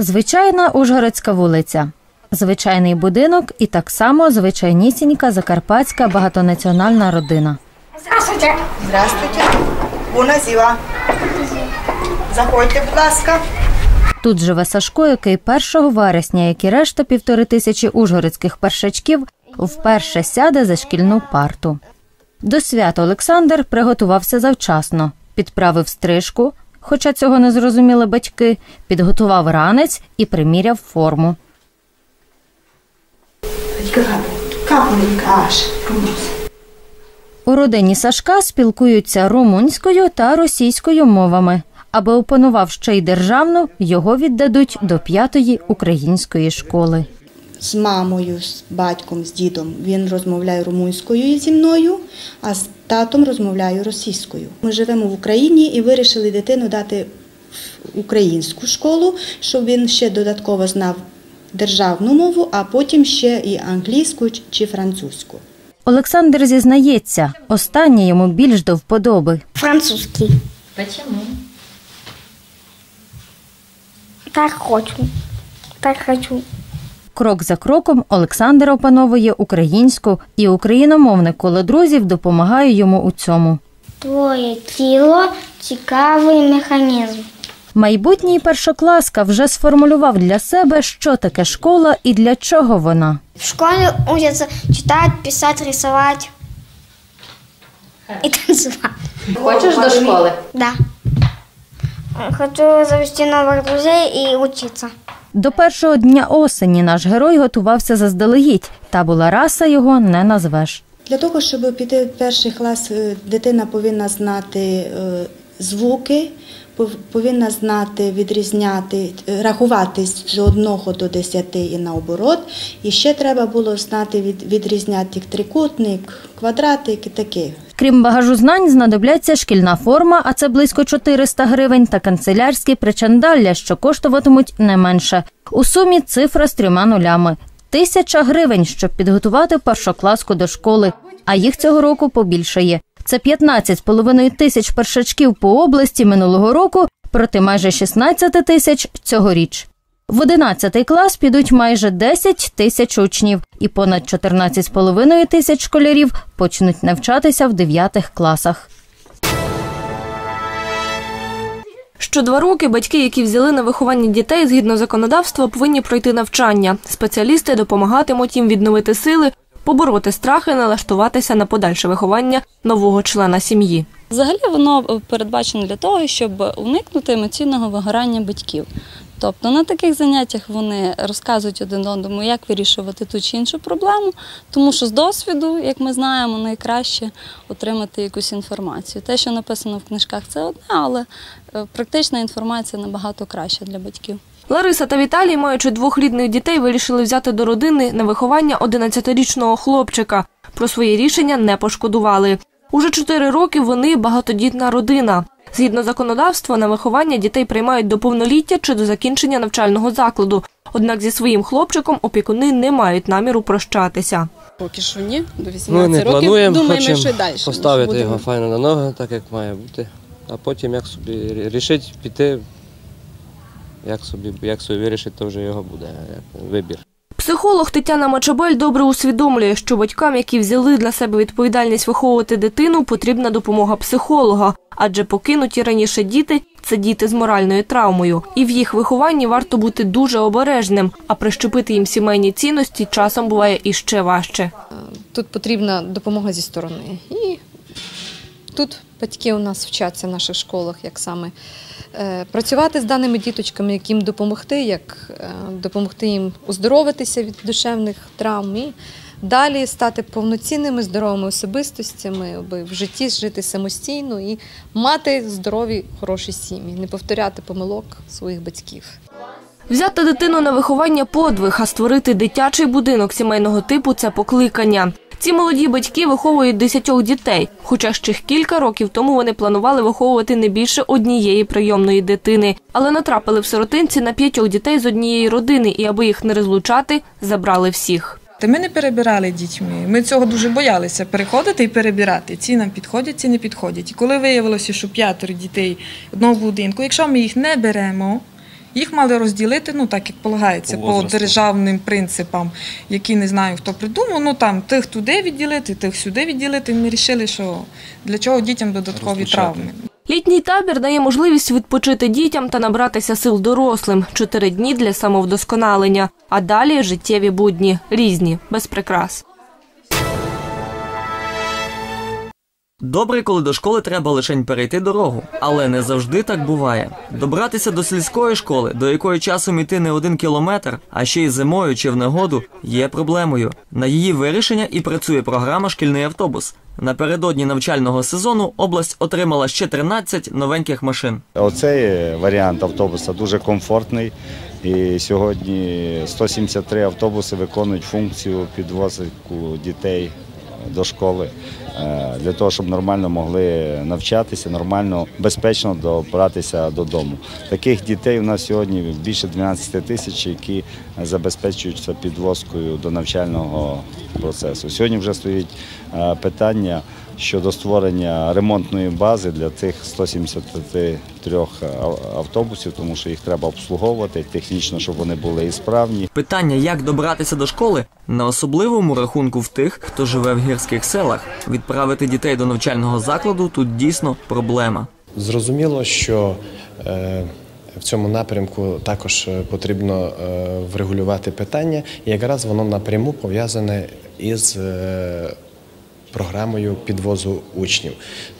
Звичайна Ужгородська вулиця. Звичайний будинок і так само звичайнісінька закарпатська багатонаціональна родина. Здравствуйте. Здравствуйте. Буна зіла. Заходьте, будь ласка. Тут живе Сашко, який 1 вересня, як і решта півтори тисячі ужгородських першачків, вперше сяде за шкільну парту. До свята Олександр приготувався завчасно, підправив стрижку, хоча цього не зрозуміли батьки, підготував ранець і приміряв форму. У родині Сашка спілкуються румунською та російською мовами. Аби опанував ще й державну, його віддадуть до п'ятої української школи. З мамою, з батьком, з дідом. Він розмовляє румунською зі мною, а з татом розмовляю російською. Ми живемо в Україні і вирішили дитину дати в українську школу, щоб він ще додатково знав державну мову, а потім ще і англійську чи французьку. Олександр зізнається, останнє йому більш до вподоби. Французский. Почему? Так хочу. Так хочу. Крок за кроком Олександр опановує українську, і україномовне коло друзів допомагає йому у цьому. Твоє тіло цікавий механізм. Майбутній першокласка вже сформулював для себе, що таке школа і для чого вона. В школе учатся читать, писать, рисовать и танцевать. Хочеш до школи? Да. Хочу завести новых друзей и учиться. До першого дня осені наш герой готувався заздалегідь, та була раса його не назвеш. Для того, щоб піти в перший клас, е, дитина повинна знати е, звуки, пов- повинна знати, відрізняти, е, рахувати з 1 до 10 і наоборот. І ще треба було знати від, відрізняти трикутник, квадратик і таке. Крім багажу знань, знадобляться шкільна форма, а це близько 400 гривень, та канцелярські причандалля, що коштуватимуть не менше. У сумі цифра з трьома нулями. Тисяча гривень, щоб підготувати першокласку до школи, а їх цього року побільшає. Це 15,5 тисяч першачків по області минулого року проти майже 16 тисяч цьогоріч. В 11 клас підуть майже 10 тисяч учнів, і понад 14,5 тисяч школярів почнуть навчатися в 9 класах. Що два роки батьки, які взяли на виховання дітей згідно законодавства, повинні пройти навчання. Спеціалісти допомагатимуть їм відновити сили, побороти страхи, налаштуватися на подальше виховання нового члена сім'ї. Взагалі воно передбачено для того, щоб уникнути емоційного вигорання батьків. Тобто на таких заняттях вони розказують один одному, як вирішувати ту чи іншу проблему, тому що з досвіду, як ми знаємо, найкраще отримати якусь інформацію. Те, що написано в книжках, це одне, але е, практична інформація набагато краща для батьків. Лариса та Віталій, маючи двох рідних дітей, вирішили взяти до родини на виховання 11-річного хлопчика. Про свої рішення не пошкодували. Уже чотири роки вони багатодітна родина. Згідно законодавства, на виховання дітей приймають до повноліття чи до закінчення навчального закладу. Однак зі своїм хлопчиком опікуни не мають наміру прощатися. Поки що ні, до 18 Ми не років. плануємо, Думаємо, що далі. поставити Будемо. його файно на ноги, так як має бути. А потім як собі рішить піти, як собі, як собі вирішить, то вже його буде як вибір. Психолог Тетяна Мачабель добре усвідомлює, що батькам, які взяли для себе відповідальність виховувати дитину, потрібна допомога психолога, адже покинуті раніше діти це діти з моральною травмою, і в їх вихованні варто бути дуже обережним, а прищепити їм сімейні цінності часом буває іще важче. Тут потрібна допомога зі сторони. І тут батьки у нас вчаться в наших школах, як саме працювати з даними діточками, як їм допомогти, як е, допомогти їм оздоровитися від душевних травм і далі стати повноцінними здоровими особистостями, аби в житті жити самостійно і мати здорові, хороші сім'ї, не повторяти помилок своїх батьків. Взяти дитину на виховання подвиг, а створити дитячий будинок сімейного типу це покликання. Ці молоді батьки виховують десятьох дітей, хоча ще кілька років тому вони планували виховувати не більше однієї прийомної дитини, але натрапили в сиротинці на п'ятьох дітей з однієї родини, і аби їх не розлучати, забрали всіх. Та ми не перебирали дітьми. Ми цього дуже боялися переходити і перебирати. Ці нам підходять, ці не підходять. І коли виявилося, що п'ятеро дітей одного будинку, якщо ми їх не беремо Їх мали розділити, ну так як полагається, По по, державним принципам, які не знаю, хто придумав. Ну там тих туди відділити, тих сюди відділити. Ми вирішили, що для чого дітям додаткові Розлучати. травми. Літній табір дає можливість відпочити дітям та набратися сил дорослим. Чотири дні для самовдосконалення, а далі життєві будні, різні, без прикрас. Добре, коли до школи треба лише перейти дорогу, але не завжди так буває. Добратися до сільської школи, до якої часом іти не один кілометр, а ще й зимою чи в негоду, є проблемою. На її вирішення і працює програма Шкільний автобус. Напередодні навчального сезону область отримала ще 13 новеньких машин. Оцей варіант автобуса дуже комфортний. І сьогодні 173 автобуси виконують функцію підвозку дітей до школи е, для того, щоб нормально могли навчатися, нормально, безпечно добратися додому. Таких дітей у нас сьогодні більше 12 тисяч, які забезпечуються підвозкою до навчального процесу. Сьогодні вже стоїть питання щодо створення ремонтної бази для цих 173 автобусів, тому що їх треба обслуговувати технічно, щоб вони були і справні. Питання, як добратися до школи, на особливому рахунку в тих, хто живе в гірських селах. Відправити дітей до навчального закладу тут дійсно проблема. Зрозуміло, що е, в цьому напрямку також е, потрібно е, врегулювати питання, і якраз воно напряму пов'язане із е, програмою підвозу учнів.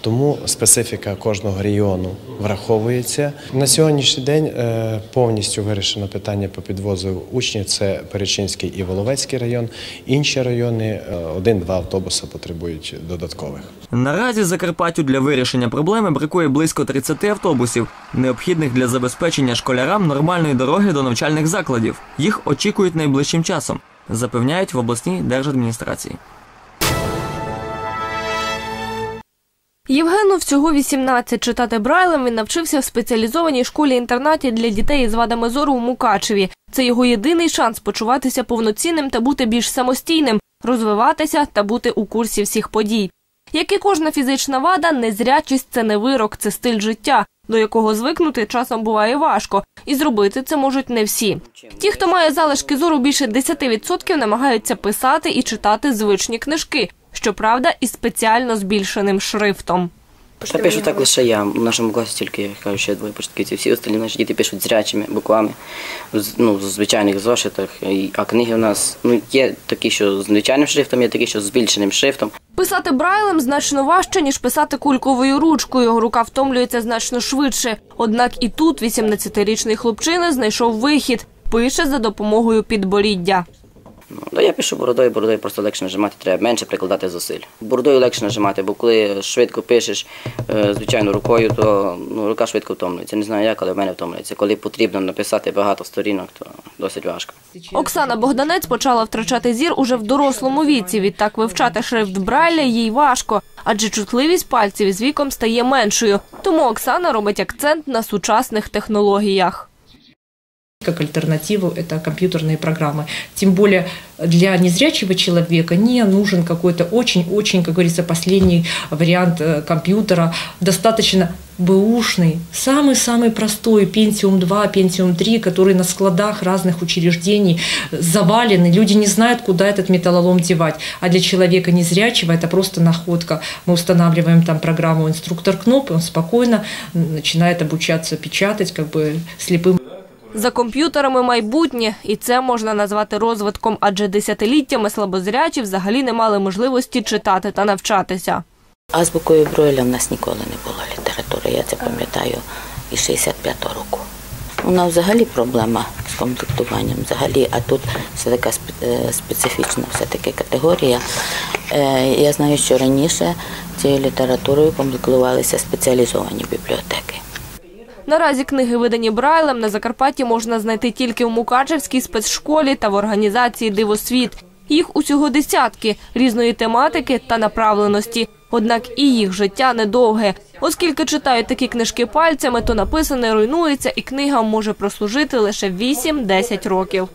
Тому специфіка кожного регіону враховується. На сьогоднішній день е, повністю вирішено питання по підвозу учнів. Це Перечинський і Воловецький район. Інші райони е, один-два автобуси потребують додаткових. Наразі Закарпаттю для вирішення проблеми бракує близько 30 автобусів, необхідних для забезпечення школярам нормальної дороги до навчальних закладів. Їх очікують найближчим часом, запевняють в обласній держадміністрації. Євгену всього 18. Читати Брайлем він навчився в спеціалізованій школі-інтернаті для дітей із вадами зору у Мукачеві. Це його єдиний шанс почуватися повноцінним та бути більш самостійним, розвиватися та бути у курсі всіх подій. Як і кожна фізична вада, незрячість – це не вирок, це стиль життя, до якого звикнути часом буває важко, і зробити це можуть не всі. Ті, хто має залишки зору більше 10%, намагаються писати і читати звичні книжки, щоправда, із спеціально збільшеним шрифтом. Та пишу так лише я. В нашому класі тільки я кажу, ще двоє початківці. Всі остальні наші діти пишуть зрячими буквами, з- ну, в звичайних зошитах. А книги у нас ну, є такі, що з звичайним шрифтом, є такі, що з збільшеним шрифтом. Писати брайлем значно важче, ніж писати кульковою ручкою. Рука втомлюється значно швидше. Однак і тут 18-річний хлопчина знайшов вихід. Пише за допомогою підборіддя. Ну, да я пишу бородою, бородою просто легше нажимати, треба менше прикладати зусиль. Бородою легше нажимати, бо коли швидко пишеш е, звичайно рукою, то ну, рука швидко втомлюється. Не знаю як, але в мене втомлюється. Коли потрібно написати багато сторінок, то досить важко. Оксана Богданець почала втрачати зір уже в дорослому віці. Відтак вивчати шрифт Брайля їй важко, адже чутливість пальців із віком стає меншою. Тому Оксана робить акцент на сучасних технологіях. Как альтернативу это компьютерные программы. Тем более для незрячего человека не нужен какой-то очень-очень, как говорится, последний вариант э, компьютера. Достаточно бэушный, самый-самый простой Pentium 2, Pentium 3, который на складах разных учреждений завалены. Люди не знают, куда этот металлолом девать. А для человека незрячего это просто находка. Мы устанавливаем там программу инструктор КНОП, он спокойно начинает обучаться печатать, как бы слепым За комп'ютерами майбутнє, і це можна назвати розвитком, адже десятиліттями слабозрячі взагалі не мали можливості читати та навчатися. Азбукою Бройля в нас ніколи не було літератури, я це пам'ятаю із 65-го року. У нас взагалі проблема з комплектуванням, взагалі, а тут це така е, специфічна все-таки категорія. Е, Я знаю, що раніше цією літературою комплектувалися спеціалізовані бібліотеки. Наразі книги, видані Брайлем, на Закарпатті можна знайти тільки в Мукачевській спецшколі та в організації Дивосвіт. Їх усього десятки різної тематики та направленості. Однак і їх життя недовге. Оскільки читають такі книжки пальцями, то написане руйнується, і книга може прослужити лише 8-10 років.